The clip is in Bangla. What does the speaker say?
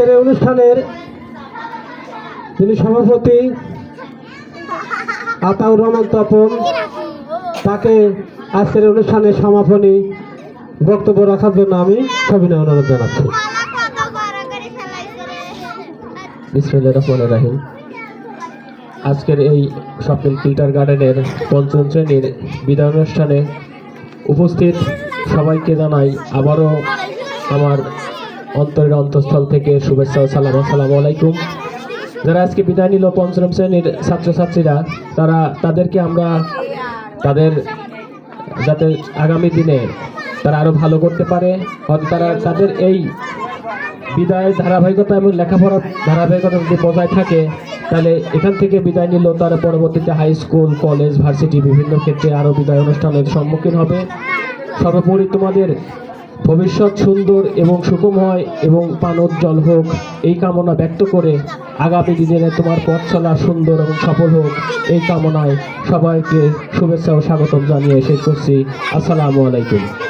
আজকের এই অনুষ্ঠানের যিনি সভাপতি আতাউর রহমান তপন। তাকে আজকের অনুষ্ঠানের সমাপনী বক্তব্য রাখার জন্য আমি সবিনয় অনুরোধ জানাচ্ছি। রাহিম। আজকের এই স্বপ্নিল ফিল্টার গার্ডেনের পঞ্চম শ্রেণির বিদায় অনুষ্ঠানে উপস্থিত সবাইকে জানাই আবারও আমার অন্তরের অন্তঃস্থল থেকে শুভেচ্ছা ও সালাম। আসসালামু আলাইকুম। যারা আজকে বিদায় নিল, পঞ্চম শ্রেণির ছাত্রছাত্রীরা, তারা, তাদেরকে আমরা তাদের যাতে আগামী দিনে তারা আরও ভালো করতে পারে, হয়তো তারা তাদের এই বিদায়ের ধারাবাহিকতা এবং লেখাপড়ার ধারাবাহিকতা যদি বজায় থাকে, তাহলে এখান থেকে বিদায় নিল তারা পরবর্তীতে হাই স্কুল কলেজ ভার্সিটি বিভিন্ন ক্ষেত্রে আরও বিদায় অনুষ্ঠানের সম্মুখীন হবে। সর্বোপরি তোমাদের ভবিষ্যৎ সুন্দর এবং সুখময় এবং পানোজ্জ্বল হোক, এই কামনা ব্যক্ত করে আগামী দিনে তোমার পথ চলা সুন্দর এবং সফল হোক, এই কামনায় সবাইকে শুভেচ্ছা ও স্বাগতম জানিয়ে শেষ করছি। আসসালামু আলাইকুম।